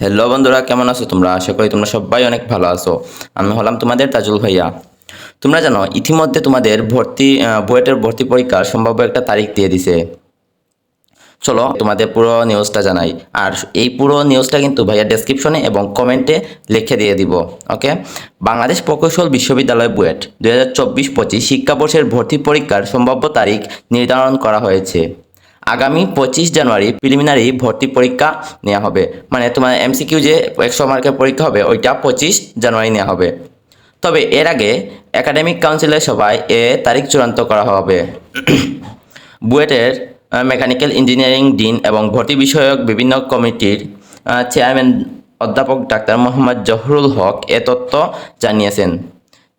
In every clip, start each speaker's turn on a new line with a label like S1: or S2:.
S1: Hello বন্ধুরা, কেমন আছো তোমরা? আশা করি তোমরা সবাই অনেক ভালো আছো। আমি হলাম তোমাদের তাজুল ভাইয়া। তোমরা জানো, ইতিমধ্যে তোমাদের ভর্তি বুয়েটের ভর্তি পরীক্ষার সম্ভাব্য একটা তারিখ দিয়ে দিছে। চলো তোমাদের পুরো নিউজটা জানাই। আর এই পুরো নিউজটা কিন্তু ভাইয়া ডেসক্রিপশনে এবং কমেন্টে লিখে দিয়ে দিব ওকে বাংলাদেশ প্রকৌশল বিশ্ববিদ্যালয় বুয়েট দু হাজার চব্বিশ পঁচিশ শিক্ষাবর্ষের ভর্তি পরীক্ষার সম্ভাব্য তারিখ নির্ধারণ করা হয়েছে। আগামী পঁচিশ জানুয়ারি প্রিলিমিনারি ভর্তি পরীক্ষা নেওয়া হবে। মানে তোমার এমসিকিউ যে একশো মার্কের পরীক্ষা হবে, ওইটা পঁচিশ জানুয়ারি নেওয়া হবে। তবে এর আগে একাডেমিক কাউন্সিলের সভায় এ তারিখ চূড়ান্ত করা হবে। বুয়েটের মেকানিক্যাল ইঞ্জিনিয়ারিং ডিন এবং ভর্তি বিষয়ক বিভিন্ন কমিটির চেয়ারম্যান অধ্যাপক ডাক্তার মোহাম্মদ জহরুল হক এ তথ্য জানিয়েছেন।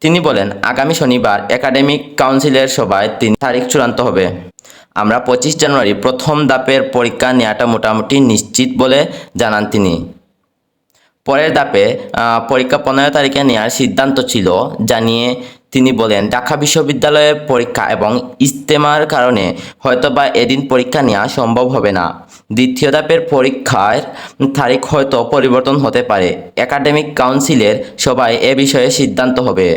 S1: তিনি বলেন, আগামী শনিবার একাডেমিক কাউন্সিলের সভায় তিন তারিখ চূড়ান্ত হবে। আমরা পঁচিশ জানুয়ারি প্রথম দাপের পরীক্ষা নেওয়াটা মোটামুটি নিশ্চিত বলে জানান তিনি। পরের দাপে পরীক্ষা পনেরো তারিখে নেওয়ার সিদ্ধান্ত ছিল জানিয়ে তিনি বলেন, ঢাকা বিশ্ববিদ্যালয়ের পরীক্ষা এবং ইজতেমার কারণে হয়তোবা এদিন পরীক্ষা নেওয়া সম্ভব হবে না। দ্বিতীয় ধাপের পরীক্ষার তারিখ হয়তো পরিবর্তন হতে পারে। একাডেমিক কাউন্সিলের সবাই এ বিষয়ে সিদ্ধান্ত হবে।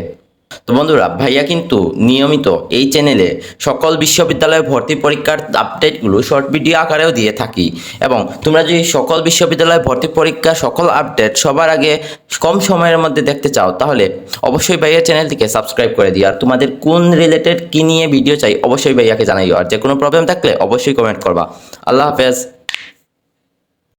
S1: তো বন্ধুরা, ভাইয়া কিন্তু নিয়মিত এই চ্যানেলে সকল বিশ্ববিদ্যালয়ে ভর্তি পরীক্ষার আপডেটগুলো শর্ট ভিডিও আকারেও দিয়ে থাকি। এবং তোমরা যদি সকল বিশ্ববিদ্যালয়ে ভর্তি পরীক্ষার সকল আপডেট সবার আগে কম সময়ের মধ্যে দেখতে চাও, তাহলে অবশ্যই ভাইয়া চ্যানেলটিকে সাবস্ক্রাইব করে দিও। আর তোমাদের কোন রিলেটেড কী নিয়ে ভিডিও চাই, অবশ্যই ভাইয়াকে জানাইও। আর যে কোনো প্রবলেম থাকলে অবশ্যই কমেন্ট করবা। আল্লাহ হাফেজ।